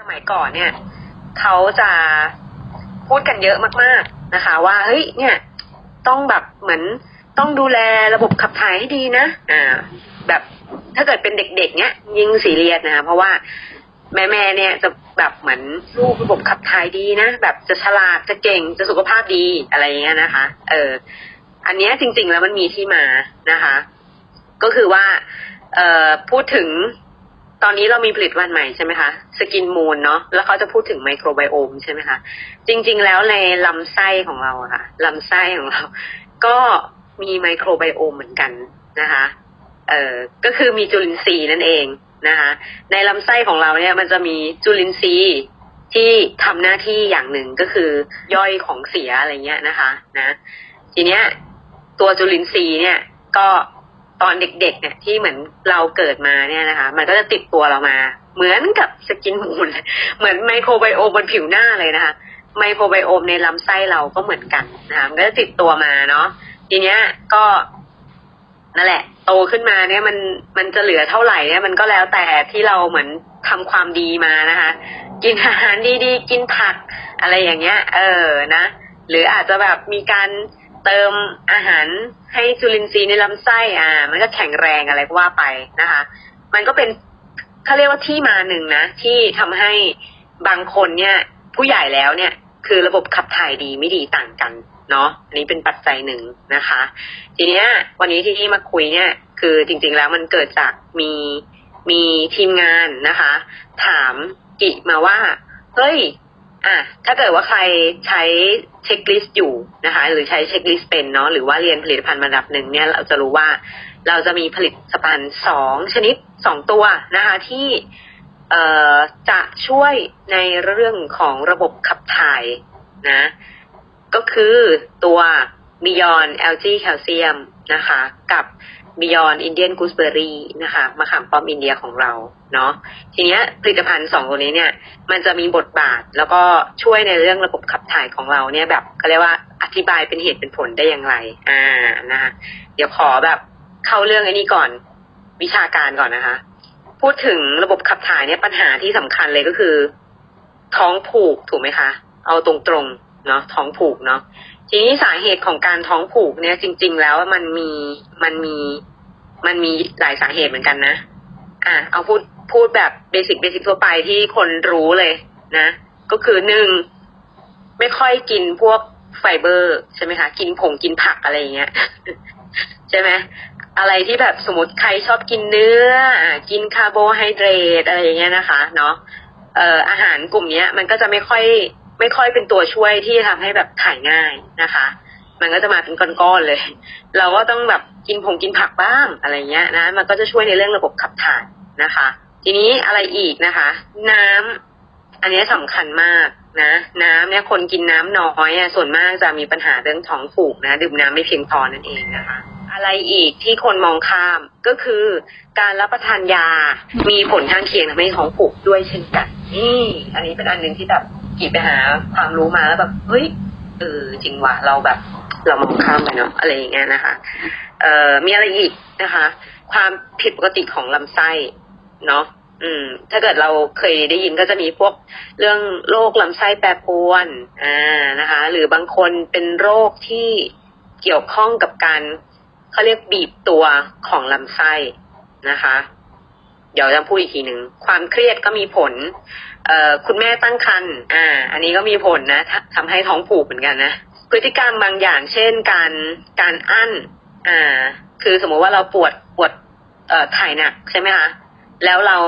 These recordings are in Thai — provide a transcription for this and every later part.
สมัยก่อนเนี่ยเขาจะพูดกันเยอะมากๆนะคะ ว่าเฮ้ยเนี่ย ต้องแบบเหมือนต้องดูแลระบบขับถ่ายให้ดีนะ อ่า แบบถ้าเกิดเป็นเด็กๆเนี่ยยิงซีเรียสนะ เพราะว่าแม่ๆเนี่ยจะแบบเหมือนลูกระบบขับถ่ายดีนะ แบบจะฉลาดจะเก่งจะสุขภาพดีอะไรอย่างเงี้ยนะคะ เออ อันเนี้ยจริง ๆ แล้วมันมีที่มานะคะ ก็คือว่า เอ่อพูดถึง อนนี้เรามีผลิตภัณฑ์ใหม่ใช่ไหมคะสกินมูนเนาะแล้วเขาจะพูดถึงไมโครไบโอมใช่ไหมคะจริง ๆ แล้วในลำไส้ของเราอะค่ะลำไส้ของเรา ก็มีไมโครไบโอมเหมือนกันนะคะเอ่อก็คือมีจุลินทรีย์นั่นเองนะคะในลำไส้ของเราเนี่ยมันจะมีจุลินทรีย์ที่ทำหน้าที่อย่างหนึ่งก็คือย่อยของเสียอะไรเงี้ยนะคะนะทีเนี้ยตัวจุลินทรีย์เนี่ยก็ ตอนเด็กๆ เนี่ยที่เหมือนเราเกิดมาเนี่ยนะคะ มันก็จะติดตัวเรามา เหมือนกับสกินมูลเหมือนไมโครไบโอมบนผิวหน้าเลยนะคะ ไมโครไบโอมในลำไส้เราก็เหมือนกันนะคะมันก็จะติดตัวมาเนาะทีเนี้ยก็นั่นแหละ โตขึ้นมาเนี่ยมันมันจะเหลือเท่าไหร่เนี่ยมันก็แล้วแต่ที่เราเหมือนทำความดีมานะคะ กินอาหารดีๆ กินผักอะไรอย่างเงี้ย เออนะ หรืออาจจะแบบมีการ เติมอาหารให้จุลินทรีย์ในลำไส้อ่า มันก็แข็งแรงอะไรก็ว่าไปนะคะ มันก็เป็นเขาเรียกว่าที่มาหนึ่งนะ ที่ทำให้บางคนเนี่ย ผู้ใหญ่แล้วเนี่ย คือระบบขับถ่ายดีไม่ดีต่างกันเนาะอันนี้เป็นปัจจัยหนึ่งนะคะ ทีเนี้ย วันนี้ที่มาคุยเนี่ย คือจริง ๆ แล้วมันเกิดจากมีมีทีมงานนะคะ ถามกิมาว่าเฮ้ย อะถ้าเกิดว่าใครใช้เช็คลิสต์อยู่นะคะ หรือใช้เช็คลิสต์เป็นเนาะหรือว่าเรียนผลิตภัณฑ์ระดับหนึ่งเนี่ยเราจะรู้ว่าเราจะมีผลิตภัณฑ์สองชนิดสองตัวนะคะที่เอ่อจะช่วยในเรื่องของระบบขับถ่ายนะ ก็คือตัว Beyond Algae Calcium นะคะ กับ Beyond Indian Gooseberry นะคะมะขามป้อมอินเดียของเราเนาะทีเนี้ยผลิตภัณฑ์สองตัวนี้เนี่ย มันจะมีบทบาทแล้วก็ช่วยในเรื่องระบบขับถ่ายของเราเนี่ยแบบเขาเรียกว่าอธิบายเป็นเหตุเป็นผลได้อย่างไร อ่านะคะเดี๋ยวขอแบบเข้าเรื่องไอ้นี้ก่อนวิชาการก่อนนะคะ พูดถึงระบบขับถ่ายเนี่ยปัญหาที่สำคัญเลยก็คือ ท้องผูกถูกไหมคะ เอาตรงๆเนาะท้องผูกเนาะ ทีนี้สาเหตุของการท้องผูกเนี่ย จริง ๆ แล้วมันมีมันมีมันมีหลายสาเหตุเหมือนกันนะ อะเอาพูดพูดแบบเบสิกเบสิกทั่วไปที่คนรู้เลยนะ ก็คือหนึ่งไม่ค่อยกินพวกไฟเบอร์ใช่ไหมคะกินผงกินผักอะไรอย่างเงี้ยใช่ไหมอะไรที่แบบสมมติใครชอบกินเนื้อ กินคาร์โบไฮเดรตอะไรอย่างเงี้ยนะคะ เนาะเอ่ออาหารกลุ่มเนี้ย มันก็จะไม่ค่อย ไม่ค่อยเป็นตัวช่วยที่ทำให้แบบถ่ายง่ายนะคะ มันก็จะมาเป็นก้อนๆเลย เราก็ต้องแบบกินผงกินผักบ้างอะไรเงี้ยนะ มันก็จะช่วยในเรื่องระบบขับถ่ายนะคะ ทีนี้อะไรอีกนะคะ น้ำอันนี้สำคัญมากนะ น้ำเนี่ยคนกินน้ำน้อยอะส่วนมากจะมีปัญหาเรื่องท้องผูกนะดื่มน้ำไม่เพียงพอนั่นเองนะคะอะไรอีกที่คนมองข้ามก็คือ การรับประทานยามีผลข้างเคียงทำให้ท้องผูกด้วยเช่นกันนี่อันนี้เป็นอันหนึ่งที่แบบ กีบไปหาความรู้มาแล้วแบบเฮ้ยเออจริงว่ะเราแบบเรามองข้ามไปเนาะอะไรอย่างเงี้ยนะคะ เอ่อมีอะไรอีกนะคะ ความผิดปกติของลำไส้เนาะอืม ถ้าเกิดเราเคยได้ยินก็จะมีพวกเรื่องโรคลำไส้แปรปรวนอ่านะคะ หรือบางคนเป็นโรคที่เกี่ยวข้องกับการเขาเรียกบีบตัวของลำไส้นะคะ เดี๋ยวจะพูดอีกทีหนึ่งความเครียดก็มีผล เอ่อคุณแม่ตั้งครรภ์อ่า อันนี้ก็มีผลนะทำทำให้ท้องผูกเหมือนกันนะพฤติกรรมบางอย่าง เช่นการการอั้นอ่า คือสมมติว่าเราปวดปวดเอ่อถ่ายหนักใช่ไหมคะแล้วเรา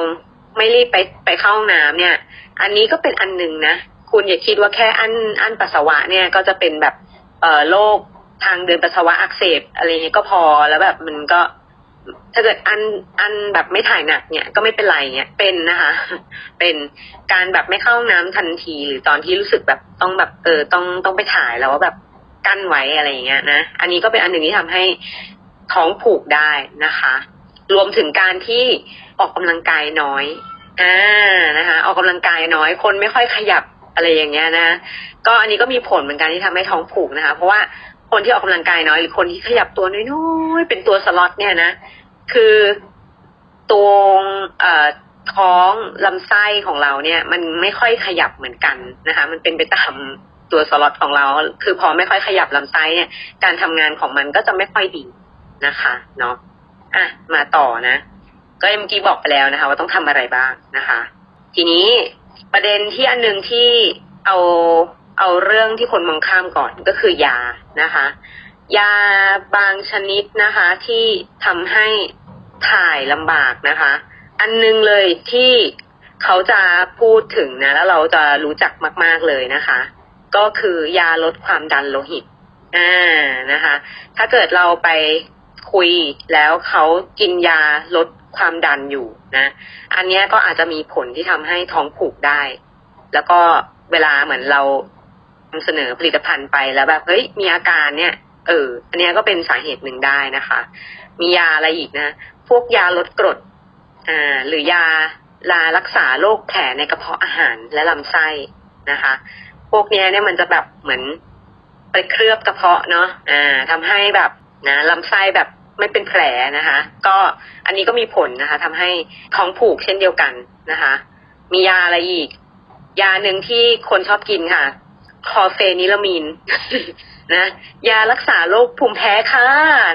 ไม่รีบไปไปเข้าห้องน้ำเนี่ย อันนี้ก็เป็นอันหนึ่งนะคุณอย่าคิดว่าแค่อั้นอั้นปัสสาวะเนี่ยก็จะเป็นแบบเอ่อโรคทางเดินปัสสาวะอักเสบอะไรเงี้ยก็พอแล้วแบบมันก็ ถ้าเกิดอันอันแบบไม่ถ่ายหนักเนี่ยก็ไม่เป็นไรเนี่ยเป็นนะคะ เป็นการแบบไม่เข้าห้องน้ำทันที หรือตอนที่รู้สึกแบบต้องแบบเออต้องต้องไปถ่ายแล้วว่าแบบกั้นไว้อะไรอย่างเงี้ยนะอันนี้ก็เป็นอันหนึ่งที่ทำให้ท้องผูกได้นะคะ รวมถึงการที่ออกกำลังกายน้อยอ่านะคะ ออกกำลังกายน้อยคนไม่ค่อยขยับอะไรอย่างเงี้ยนะ ก็อันนี้ก็มีผลเหมือนกันที่ทำให้ท้องผูกนะคะ เพราะว่าคนที่ออกกำลังกายน้อยหรือคนที่ขยับตัวน้อยๆเป็นตัวสล็อตเนี่ยนะ คือตรงเอ่อท้องลำไส้ของเราเนี่ย มันไม่ค่อยขยับเหมือนกันนะคะ มันเป็นไปตามตัวสล็อตของเรา คือพอไม่ค่อยขยับลำไส้เนี่ย การทำงานของมันก็จะไม่ค่อยดีนะคะเนาะอะมาต่อนะ ก็เมื่อกี้บอกไปแล้วนะคะ ว่าต้องทำอะไรบ้างนะคะ ทีนี้ประเด็นที่อันหนึ่งที่เอาเอาเรื่องที่คนมองข้ามก่อนก็คือยานะคะ ยาบางชนิดนะคะ ที่ทำให้ ถ่ายลำบากนะคะ อันหนึงเลยที่เขาจะพูดถึงนะ แล้วเราจะรู้จักมาก ๆเลยนะคะ ก็คือยาลดความดันโลหิตอ่านะคะ ถ้าเกิดเราไปคุยแล้วเขากินยาลดความดันอยู่นะ อันเนี้ยก็อาจจะมีผลที่ทำให้ท้องผูกได้ แล้วก็เวลาเหมือนเรานำเสนอผลิตภัณฑ์ไปแล้วแบบเฮ้ยมีอาการเนี่ย เออ อันเนี้ยก็เป็นสาเหตุหนึ่งได้นะคะ มียาอะไรอีกนะ พวกยาลดกรดอ่าหรือยาลารักษาโรคแผลในกระเพาะอาหารและลำไส้นะคะ พวกนี้เนี่ยมันจะแบบเหมือนไปเคลือบกระเพาะเนาะอ่าทำให้แบบนะลำไส้แบบไม่เป็นแผลนะคะ ก็อันนี้ก็มีผลนะคะทำให้ท้องผูกเช่นเดียวกันนะคะ มียาอะไรอีก ยาหนึ่งที่คนชอบกินค่ะ คอเฟนิลามีนนะยารักษาโรคภูมิแพ้ค่ะ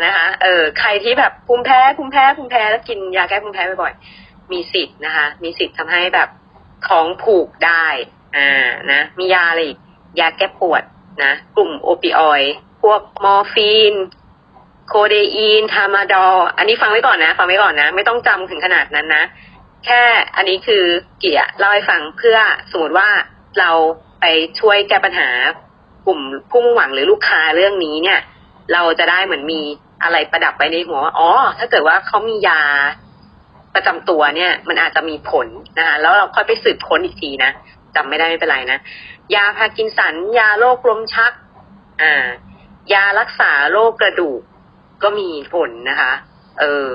นะคะเออใครที่แบบภูมิแพ้ภูมิแพ้ภูมิแพ้แล้วกินยาแก้ภูมิแพ้บ่อยๆมีสิทธิ์นะคะ มีสิทธิ์ทำให้แบบท้องผูกได้อ่านะมียาอะไรอีกยาแก้ปวดนะ กลุ่มโอปิออยด์พวกมอร์ฟีน โคเดอีนทามาดอลอันนี้ฟังไว้ก่อนนะ ฟังไว้ก่อนนะ ไม่ต้องจำถึงขนาดนั้นนะ แค่อันนี้คือเกียร์เล่าให้ฟังเพื่อสมมติว่าเรา ไปช่วยแก้ปัญหากลุ่มผู้มุ่งหวังหรือลูกค้าเรื่องนี้เนี่ย เราจะได้เหมือนมีอะไรประดับไว้ในหัวว่าอ๋อ ถ้าเกิดว่าเขามียาประจำตัวเนี่ย มันอาจจะมีผลนะคะแล้วเราค่อยไปสืบค้นอีกทีนะจำไม่ได้ไม่เป็นไรนะยาพากินสัน ยาโรคลมชัก อ่า ยารักษาโรคกระดูกก็มีผลนะคะ เออ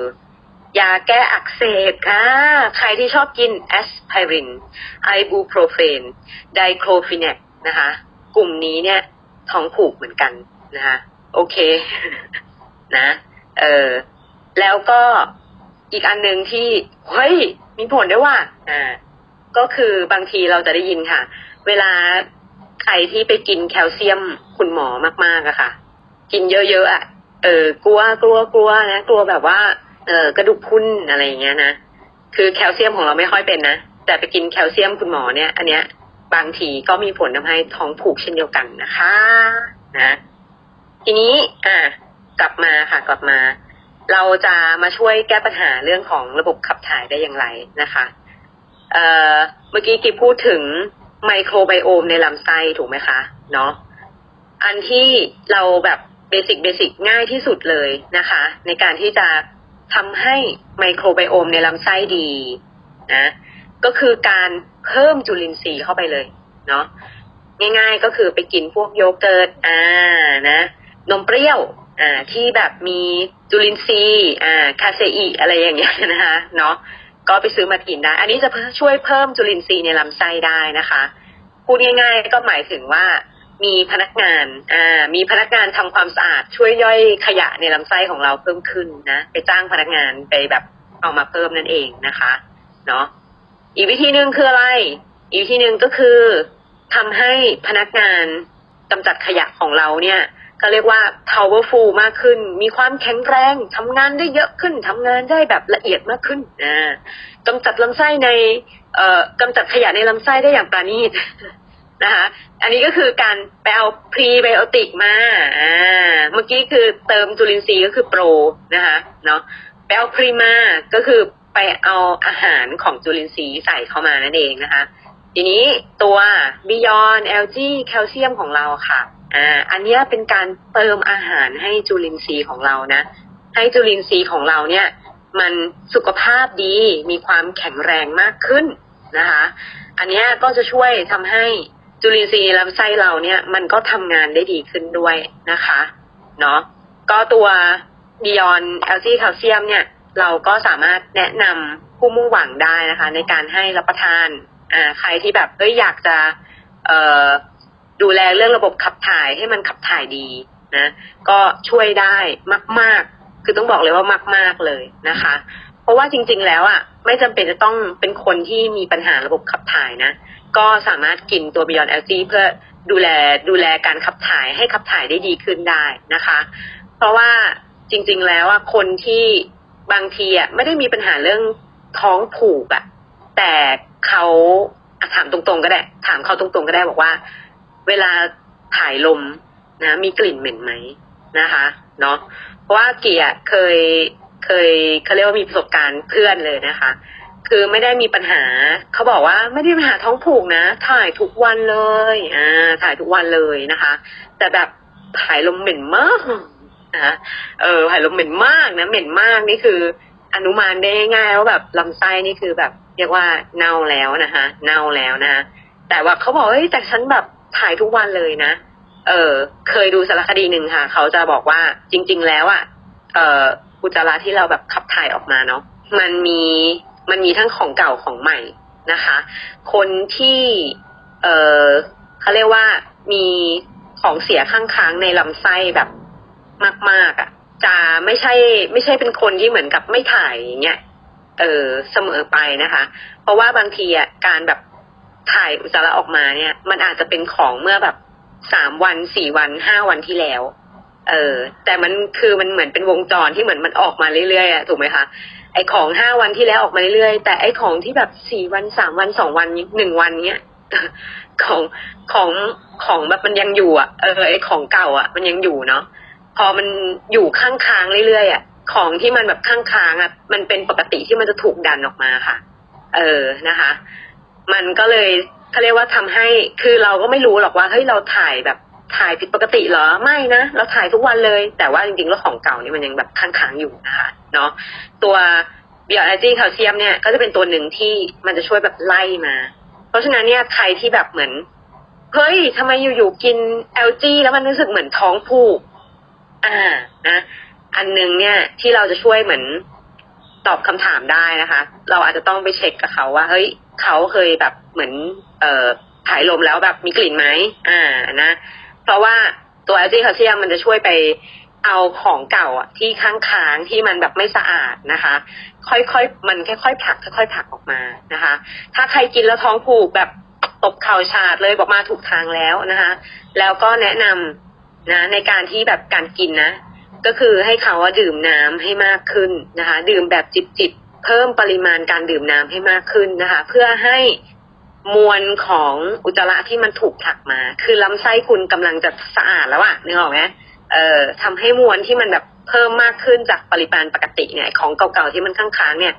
ยาแก้อักเสบค่ะ ใครที่ชอบกินแอสไพริน ไอบูโปรเฟน ไดโคลฟินเนกนะคะ กลุ่มนี้เนี่ยท้องผูกเหมือนกันนะคะ โอเค นะ เออ แล้วก็อีกอันหนึ่งที่ เฮ้ย มีผลด้วยว่า อ่า ก็คือบางทีเราจะได้ยินค่ะ เวลาใครที่ไปกินแคลเซียมคุณหมอมากๆอะค่ะ กินเยอะๆอะเออกลัวกลัวกลัวนะ กลัวแบบว่า เออกระดูกพรุนอะไรอย่างเงี้ยนะคือแคลเซียมของเราไม่ค่อยเป็นนะแต่ไปกินแคลเซียมคุณหมอเนี่ย อันเนี้ยบางทีก็มีผลทำให้ท้องผูกเช่นเดียวกันนะคะนะทีนี้อะกลับมาค่ะกลับมา เราจะมาช่วยแก้ปัญหาเรื่องของระบบขับถ่ายได้อย่างไรนะคะเอ่อเมื่อกี้กิพูดถึงไมโครไบโอมในลำไส้ถูกไหมคะเนาะอันที่เราแบบเบสิกเบสิกง่ายที่สุดเลยนะคะ ในการที่จะ ทำให้ไมโครไบโอมในลำไส้ดีนะก็คือการเพิ่มจุลินทรีย์เข้าไปเลยเนาะง่ายๆก็คือไปกินพวกโยเกิร์ตอ่านะนมเปรี้ยวอ่าที่แบบมีจุลินทรีย์อ่าคาเซอีอะไรอย่างเงี้ยนะคะเนาะก็ไปซื้อมากินได้ อันนี้จะช่วยเพิ่มจุลินทรีย์ในลำไส้ได้นะคะ พูดง่ายๆก็หมายถึงว่า มีพนักงานอ่ามีพนักงานทำความสะอาดช่วยย่อยขยะในลำไส้ของเราเพิ่มขึ้นนะไปจ้างพนักงานไปแบบเอามาเพิ่มนั่นเองนะคะเนาะอีกวิธีหนึ่งคืออะไร อีกวิธีหนึ่งก็คือทำให้พนักงานกำจัดขยะของเราเนี่ยก็เรียกว่า powerful มากขึ้น มีความแข็งแรงทำงานได้เยอะขึ้นทำงานได้แบบละเอียดมากขึ้นอ่ากำจัดลำไส้ในเอ่อกำจัดขยะในลำไส้ได้อย่างปราณีต นะคะอันนี้ก็คือการไปเอาพรีไบโอติกมาอ่าเมื่อกี้คือเติมจุลินทรีย์ก็คือโปรนะคะเนาะไปเอาพรีมาก็คือไปเอาอาหารของจุลินทรีย์ใส่เข้ามานั่นเองนะคะ ทีนี้ตัวบิยอนแอลจีแคลเซียมของเราค่ะอ่าอันนี้เป็นการเติมอาหารให้จุลินทรีย์ของเรานะ ให้จุลินทรีย์ของเราเนี่ย มันสุขภาพดีมีความแข็งแรงมากขึ้นนะคะ อันนี้ก็จะช่วยทำให้ จุลินทรีย์ลำไส้เราเนี่ยมันก็ทำงานได้ดีขึ้นด้วยนะคะเนาะก็ตัว Beyond LG Calcium เนี่ย เราก็สามารถแนะนำผู้มุ่งหวังได้นะคะ ในการให้รับประทานอ่าใครที่แบบเอ้ยอยากจะเอ่อดูแลเรื่องระบบขับถ่ายให้มันขับถ่ายดีนะ ก็ช่วยได้มาก ๆ คือต้องบอกเลยว่ามาก ๆเลยนะคะ เพราะว่าจริง ๆ แล้วอะไม่จำเป็นจะต้องเป็นคนที่มีปัญหาระบบขับถ่ายนะ ก็สามารถกินตัว Beyond LG เพื่อดูแลดูแลการขับถ่ายให้ขับถ่ายได้ดีขึ้นได้นะคะ เพราะว่าจริง ๆ แล้วอะคนที่บางทีอะไม่ได้มีปัญหาเรื่องท้องผูกอะ แต่เขาถามตรงๆ ก็ได้ ถามเขาตรงๆ ก็ได้บอกว่า เวลาถ่ายลมนะ มีกลิ่นเหม็นไหมนะคะเนาะเพราะว่าเกียร์เคยเคยเขาเรียกว่ามีประสบการณ์เพื่อนเลยนะคะ คือไม่ได้มีปัญหา เขาบอกว่าไม่ได้มีปัญหาท้องผูกนะ ถ่ายทุกวันเลย อ่า ถ่ายทุกวันเลยนะคะ แต่แบบถ่ายลมเหม็นมากนะเออถ่ายลมเหม็นมากนะ เหม็นมากนี่คือ อนุมานได้ง่ายว่าแบบลำไส้นี่คือแบบเรียกว่าเน่าแล้วนะคะเน่าแล้วนะคะแต่ว่าเขาบอกเฮ้ยแต่ฉันแบบถ่ายทุกวันเลยนะ เออ เคยดูสารคดีหนึ่งค่ะ เขาจะบอกว่าจริง ๆ แล้วอะ เอออุจจาระที่เราแบบขับถ่ายออกมาเนาะ มันมี มันมีทั้งของเก่าของใหม่นะคะ คนที่เออเขาเรียกว่ามีของเสียข้างค้างในลำไส้แบบมาก ๆอะ่ะ จะไม่ใช่ไม่ใช่เป็นคนที่เหมือนกับไม่ถ่ายอย่างเงี้ยเออเสมอไปนะคะ เพราะว่าบางทีอะการแบบถ่ายอุจจาระออกมาเนี่ย มันอาจจะเป็นของเมื่อแบบสามวันสี่วันห้าวันที่แล้ว เออ แต่มันคือมันเหมือนเป็นวงจรที่เหมือนมันออกมาเรื่อยๆอะถูกไหมคะ ไอของห้าวันที่แล้วออกมาเรื่อยๆแต่ไอของที่แบบสี่วันสามวันสองวันหนึ่งวันเนี้ยของของของแบบมันยังอยู่อะเออไอของเก่าอะมันยังอยู่เนาะพอมันอยู่ข้างค้างเรื่อยๆอะของที่มันแบบข้างค้างอะมันเป็นปกติที่มันจะถูกดันออกมาค่ะ เออนะคะ มันก็เลยเขาเรียกว่าทำให้คือเราก็ไม่รู้หรอกว่าเฮ้ยเราถ่ายแบบ ถ่ายผิดปกติเหรอไม่นะเราถ่ายทุกวันเลย แต่ว่าจริงๆแล้วของเก่านี่มันยังแบบค้างๆอยู่นะคะเนาะตัวบิออไอจีแคลเซียมเนี่ยก็จะเป็นตัวหนึ่งที่มันจะช่วยแบบไล่มา เพราะฉะนั้นเนี่ยใครที่แบบเหมือนเฮ้ยทำไมอยู่ๆกินเอลจีแล้วมันรู้สึกเหมือนท้องผูก อ่านะอันนึงเนี่ยที่เราจะช่วยเหมือนตอบคำถามได้นะคะ เราอาจจะต้องไปเช็คกับเขาว่า เฮ้ยเขาเคยแบบเหมือน เอ่อถ่ายลมแล้วแบบมีกลิ่นไหมอ่านะ เพราะว่าตัวแอลจีคลเซียมมันจะช่วยไปเอาของเก่าอะที่ค้างค้างที่มันแบบไม่สะอาดนะคะ ค่อยๆมันค่อยๆผลักค่อยๆผลักออกมานะคะ ถ้าใครกินแล้วท้องผูกแบบตบเข่าชาดเลยบอกมาถูกทางแล้วนะคะ แล้วก็แนะนำนะในการที่แบบการกินนะ ก็คือให้เขาว่าดื่มน้ำให้มากขึ้นนะคะ ดื่มแบบจิบๆเพิ่มปริมาณการดื่มน้ำให้มากขึ้นนะคะ เพื่อให้ มวลของอุจจาระที่มันถูกผลักมา คือลำไส้คุณกำลังจะสะอาดแล้วอะนึกออกไหมเอ่อทำให้มวลที่มันแบบเพิ่มมากขึ้นจากปริมาณปกติเนี่ย ของเก่าๆที่มันค้างๆเนี่ย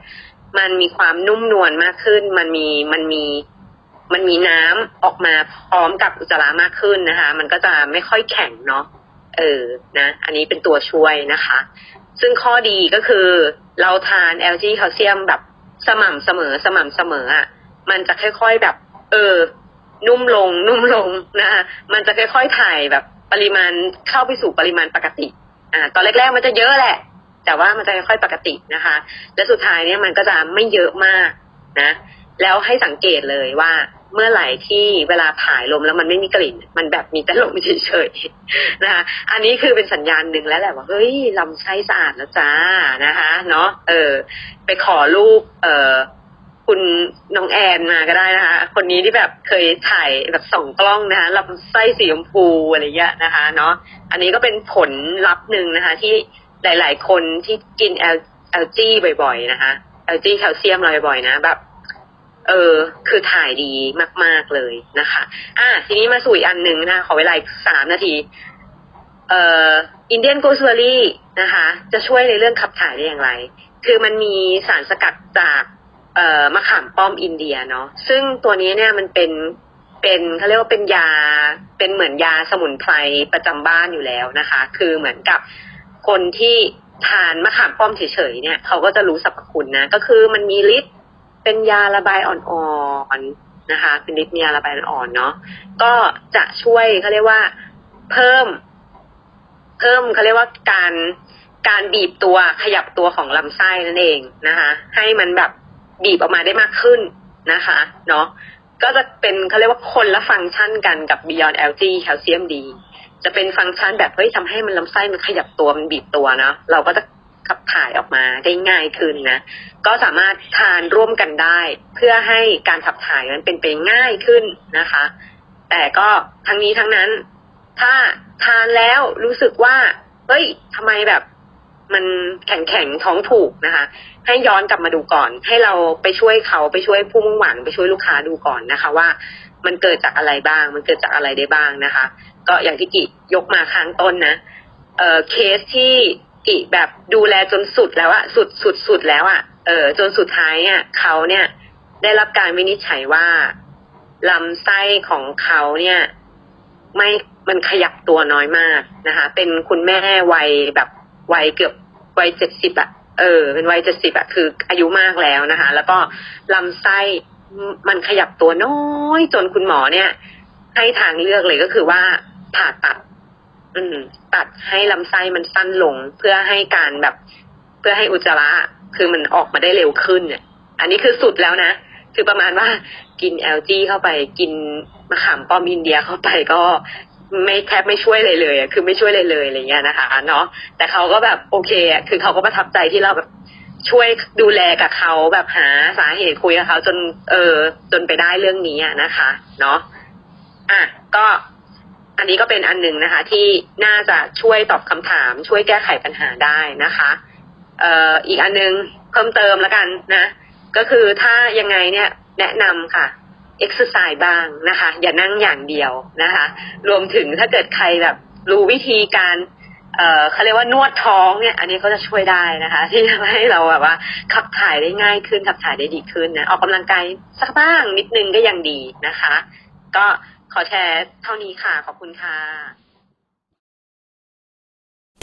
มันมีความนุ่มนวลมากขึ้น มันมีมันมีมันมีน้ำออกมาพร้อมกับอุจจาระมากขึ้นนะคะ มันก็จะไม่ค่อยแข็งเนาะเออนะ อันนี้เป็นตัวช่วยนะคะ ซึ่งข้อดีก็คือเราทาน LG แคลเซียมแบบสม่ำเสมอสม่ำเสมออะ มันจะค่อยๆแบบ เออ นุ่มลง นุ่มลงนะคะมันจะค่อยๆถ่ายแบบปริมาณเข้าไปสู่ปริมาณปกติ อ่า ตอนแรกๆมันจะเยอะแหละ แต่ว่ามันจะค่อยๆปกตินะคะ และสุดท้ายเนี่ยมันก็จะไม่เยอะมากนะ แล้วให้สังเกตเลยว่าเมื่อไหร่ที่เวลาถ่ายลมแล้วมันไม่มีกลิ่น มันแบบมีแต่ลมเฉยๆนะคะ อันนี้คือเป็นสัญญาณหนึ่งแล้วแหละว่าเฮ้ยลำไส้สะอาดแล้วจ้านะคะ เนาะเออ ไปขอรูปเอ่อ คุณน้องแอนมาก็ได้นะคะ คนนี้ที่แบบเคยถ่ายแบบส่องกล้องนะคะลำไส้สีชมพูอะไรเงี้ยนะคะ เนาะอันนี้ก็เป็นผลลัพธ์หนึ่งนะคะ ที่หลาย ๆ คนที่กิน L LG บ่อย ๆ นะคะ LG แคลเซียมบ่อยๆนะแบบเออ คือถ่ายดีมาก ๆ เลยนะคะ อะทีนี้มาสู่อีกอันหนึ่งนะ ขอเวลาสามนาที เอ่อ อินเดียนโกสเบอรี่นะคะ จะช่วยในเรื่องขับถ่ายได้อย่างไร คือมันมีสารสกัดจาก เอ่อมะขามป้อมอินเดียเนาะซึ่งตัวนี้เนี่ยมันเป็นเป็นเขาเรียกว่าเป็นยาเป็นเหมือนยาสมุนไพรประจำบ้านอยู่แล้วนะคะ คือเหมือนกับคนที่ทานมะขามป้อมเฉยๆเนี่ยเขาก็จะรู้สรรพคุณนะก็คือมันมีฤทธิ์เป็นยาระบายอ่อนๆนะคะ เป็นฤทธิ์มียาระบายอ่อนเนาะก็จะช่วยเขาเรียกว่าเพิ่ม เพิ่มเขาเรียกว่าการการบีบตัวขยับตัวของลำไส้นั่นเองนะคะ ให้มันแบบ บีบออกมาได้มากขึ้นนะคะเนาะก็จะเป็นเขาเรียกว่าคนละฟังก์ชันกันกับ Beyond LG แคลเซียมดีจะเป็นฟังก์ชันแบบเฮ้ยทำให้มันลำไส้มันขยับตัวมันบีบตัวเนาะเราก็จะขับถ่ายออกมาได้ง่ายขึ้นนะ ก็สามารถทานร่วมกันได้ เพื่อให้การขับถ่ายมันเป็นไปง่ายขึ้นนะคะ แต่ก็ทั้งนี้ทั้งนั้น ถ้าทานแล้วรู้สึกว่าเฮ้ยทำไมแบบ มันแข็งแข็งท้องผูกนะคะ ให้ย้อนกลับมาดูก่อน ให้เราไปช่วยเขาไปช่วยผู้มุ่งหวังไปช่วยลูกค้าดูก่อนนะคะว่ามันเกิดจากอะไรบ้าง มันเกิดจากอะไรได้บ้างนะคะ ก็อย่างที่กิยกมาข้างต้นนะเอ่อเคสที่กิแบบดูแลจนสุดแล้วอะสุดสุดสุดแล้วอะเออจนสุดท้ายอะเขาเนี่ย ได้รับการวินิจฉัยว่าลำไส้ของเขาเนี่ย ไม่มันขยับตัวน้อยมากนะคะ เป็นคุณแม่วัยแบบ วัยเกือบวัยเจ็ดสิบอะเออ เป็นวัยเจ็ดสิบอะคืออายุมากแล้วนะคะ แล้วก็ลำไส้มันขยับตัวน้อยจนคุณหมอเนี่ย ให้ทางเลือกเลยก็คือว่าผ่าตัด อืม ตัดให้ลำไส้มันสั้นลง เพื่อให้การแบบ เพื่อให้อุจจาระคือมันออกมาได้เร็วขึ้นเนี่ย อันนี้คือสุดแล้วนะคือประมาณว่ากิน LG เข้าไปกินมะขามป้อมอินเดียเข้าไปก็ ไม่แทบไม่ช่วยเลยเลยอะคือไม่ช่วยเลยเลยอะไรเงี้ยนะคะเนาะแต่เขาก็แบบโอเคอะคือเขาก็ประทับใจที่เราแบบช่วยดูแลกับเขาแบบหาสาเหตุคุยกับเขาจนเออจนไปได้เรื่องนี้อะนะคะ เนาะอะก็อันนี้ก็เป็นอันหนึ่งนะคะ ที่น่าจะช่วยตอบคำถาม ช่วยแก้ไขปัญหาได้นะคะเอ่ออีกอันนึงเพิ่มเติมแล้วกันนะ ก็คือถ้ายังไงเนี่ยแนะนำค่ะ เอ็กซ์ไซส์บ้างนะคะ อย่านั่งอย่างเดียวนะคะ รวมถึงถ้าเกิดใครแบบรู้วิธีการเอ่อเขาเรียกว่านวดท้องเนี่ย อันนี้ก็จะช่วยได้นะคะ ที่จะให้เราแบบว่า ขับถ่ายได้ง่ายขึ้นขับถ่ายได้ดีขึ้นนะออกกำลังกายสักบ้างนิดนึงก็ยังดีนะคะ ก็ขอแชร์เท่านี้ค่ะ ขอบคุณค่ะ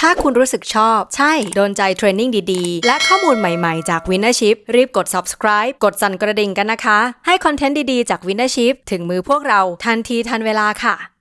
ถ้าคุณรู้สึกชอบ ใช่ โดนใจเทรนนิ่งดีๆ และข้อมูลใหม่ๆจาก Winnership รีบกด subscribe กดสั่นกระดิ่งกันนะคะ ให้คอนเทนต์ดีๆจาก Winnership ถึงมือพวกเราทันทีทันเวลาค่ะ